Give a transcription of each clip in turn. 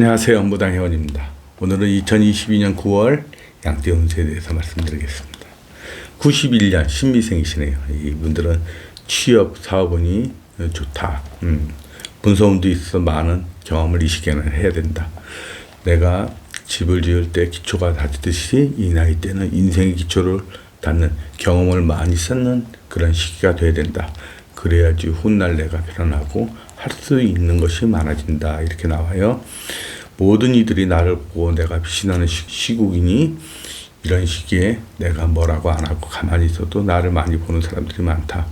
안녕하세요. 무당 회원입니다. 오늘은 2022년 9월 양띠 운세에 대해서 말씀드리겠습니다. 91년 신미생이시네요. 이분들은 취업, 사업운이 좋다. 음, 분서운도 있어 많은 경험을 이 시기에는 해야 된다. 내가 집을 지을 때 기초가 닿듯이 이 나이 때는 인생의 기초를 닿는 경험을 많이 쌓는 그런 시기가 돼야 된다. 그래야지 훗날 내가 편안하고 할 수 있는 것이 많아진다. 이렇게 나와요. 모든 이들이 나를 보고 내가 시, 시국이니 이런 시기에 내가 뭐라고 안 하고 가만히 있어도 나를 많이 보는 사람들이 많다.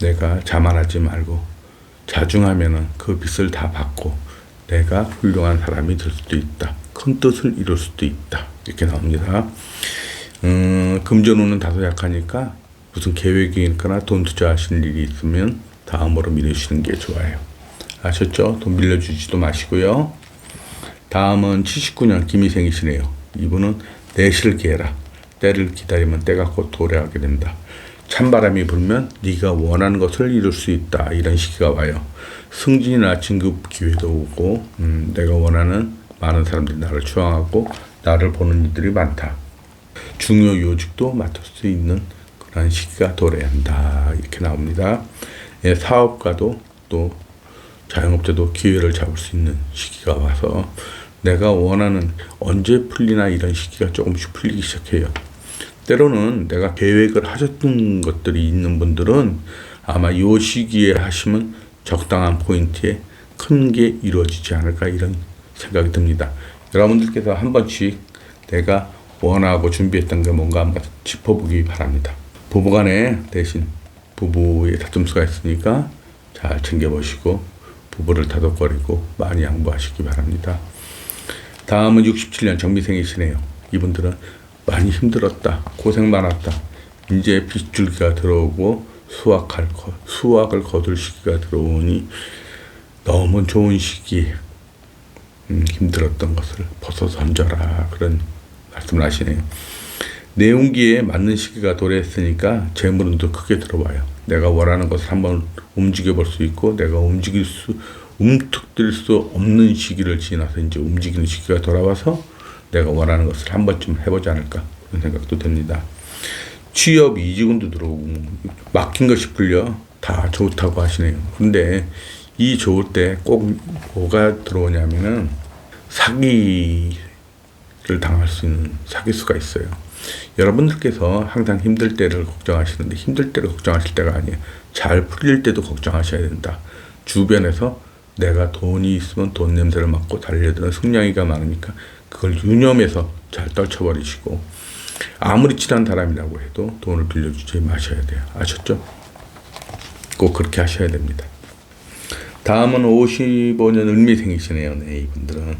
내가 자만하지 말고 자중하면은 그 빛을 다 받고 내가 훌륭한 사람이 될 수도 있다. 큰 뜻을 이룰 수도 있다. 이렇게 나옵니다. 음, 금전운은 다소 약하니까 무슨 계획이 있거나 돈 투자하시는 일이 있으면 다음으로 미루시는 게 좋아요. 아셨죠? 돈 빌려주지도 마시고요. 다음은 79년 김희생이시네요. 이분은 내실 기해라. 때를 기다리면 때가 곧 도래하게 된다. 찬바람이 불면 네가 원하는 것을 이룰 수 있다. 이런 시기가 와요. 승진이나 진급 기회도 오고 음, 내가 원하는 많은 사람들이 나를 추앙하고 나를 보는 이들이 많다. 중요 요직도 맡을 수 있는 그런 시기가 도래한다. 이렇게 나옵니다. 예, 사업가도 또 자영업자도 기회를 잡을 수 있는 시기가 와서 내가 원하는 언제 풀리나 이런 시기가 조금씩 풀리기 시작해요. 때로는 내가 계획을 하셨던 것들이 있는 분들은 아마 요 시기에 하시면 적당한 포인트에 큰 게 이루어지지 않을까 이런 생각이 듭니다. 여러분들께서 한 번씩 내가 원하고 준비했던 게 뭔가 한번 짚어보기 바랍니다. 부부간에 대신 부부의 다툼수가 있으니까 잘 챙겨보시고 부부를 다독거리고 많이 양보하시기 바랍니다. 다음은 67년 정미생이시네요. 이분들은 많이 힘들었다. 고생 많았다. 이제 빗줄기가 들어오고 수확할 거, 수확을 거둘 시기가 들어오니 너무 좋은 시기 음, 힘들었던 것을 벗어 던져라 그런 말씀을 하시네요. 내용기에 맞는 시기가 도래했으니까 재물은 더 크게 들어와요. 내가 원하는 것을 한번 움직여 볼 수 있고 내가 움직일 수 움툭들 수 없는 시기를 지나서 이제 움직이는 시기가 돌아와서 내가 원하는 것을 한 번쯤 해보지 않을까 그런 생각도 듭니다. 취업 이직운도 들어오고 막힌 것이 풀려 다 좋다고 하시네요. 근데 이 좋을 때 꼭 뭐가 들어오냐면은 사기를 당할 수 있는 사기수가 있어요. 여러분들께서 항상 힘들 때를 걱정하시는데 힘들 때를 걱정하실 때가 아니에요. 잘 풀릴 때도 걱정하셔야 된다. 주변에서 내가 돈이 있으면 돈 냄새를 맡고 달려드는 승냥이가 많으니까 그걸 유념해서 잘 떨쳐버리시고 아무리 친한 사람이라고 해도 돈을 빌려주지 마셔야 돼요. 아셨죠? 꼭 그렇게 하셔야 됩니다. 다음은 55년 을미생이시네요. 네, 이분들은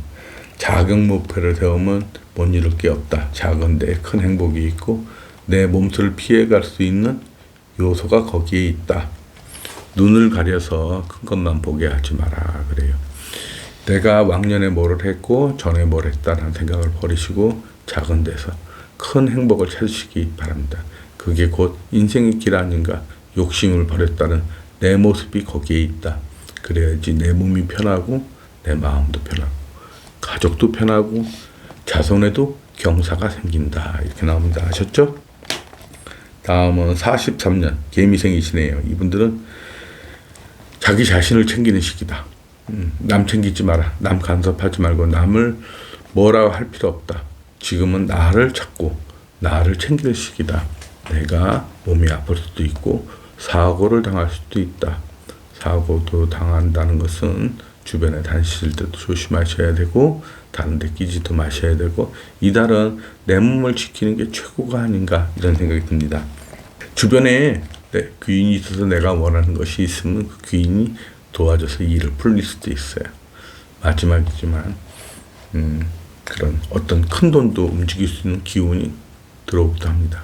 작은 목표를 세우면 못 이룰 게 없다. 작은데 큰 행복이 있고 내 몸수를 피해갈 수 있는 요소가 거기에 있다. 눈을 가려서 큰 것만 보게 하지 마라 그래요. 내가 왕년에 뭐를 했고 전에 뭘 했다는 생각을 버리시고 작은 데서 큰 행복을 찾으시기 바랍니다. 그게 곧 인생의 길 아닌가 욕심을 버렸다는 내 모습이 거기에 있다. 그래야지 내 몸이 편하고 내 마음도 편하고 가족도 편하고 자손에도 경사가 생긴다. 이렇게 나옵니다. 아셨죠? 다음은 43년 개미생이시네요. 이분들은 자기 자신을 챙기는 시기다. 음, 남 챙기지 마라. 남 간섭하지 말고 남을 뭐라고 할 필요 없다. 지금은 나를 찾고 나를 챙기는 시기다. 내가 몸이 아플 수도 있고 사고를 당할 수도 있다. 사고도 당한다는 것은 주변에 다니실 때도 조심하셔야 되고 다른 데 끼지도 마셔야 되고 이달은 내 몸을 지키는 게 최고가 아닌가 이런 생각이 듭니다. 주변에 네, 귀인이 있어서 내가 원하는 것이 있으면 그 귀인이 도와줘서 일을 풀릴 수도 있어요. 마지막이지만 음, 그런 어떤 큰 돈도 움직일 수 있는 기운이 들어오기도 합니다.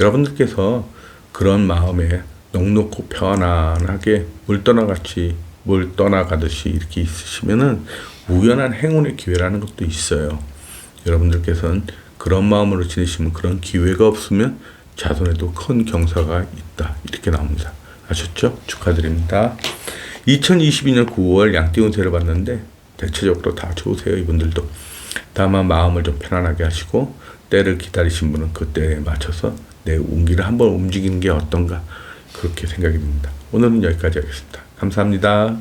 여러분들께서 그런 마음에 넉넉고 편안하게 물 떠나같이 물 떠나가듯이 이렇게 있으시면은 우연한 행운의 기회라는 것도 있어요. 여러분들께서는 그런 마음으로 지내시면 그런 기회가 없으면 자손에도 큰 경사가 있다. 이렇게 나옵니다. 아셨죠? 축하드립니다. 2022년 9월 양띠 운세를 봤는데 대체적으로 다 좋으세요 이분들도 다만 마음을 좀 편안하게 하시고 때를 기다리신 분은 그 때에 맞춰서 내 운기를 한번 움직이는 게 어떤가 그렇게 생각이 듭니다 오늘은 여기까지 하겠습니다 감사합니다.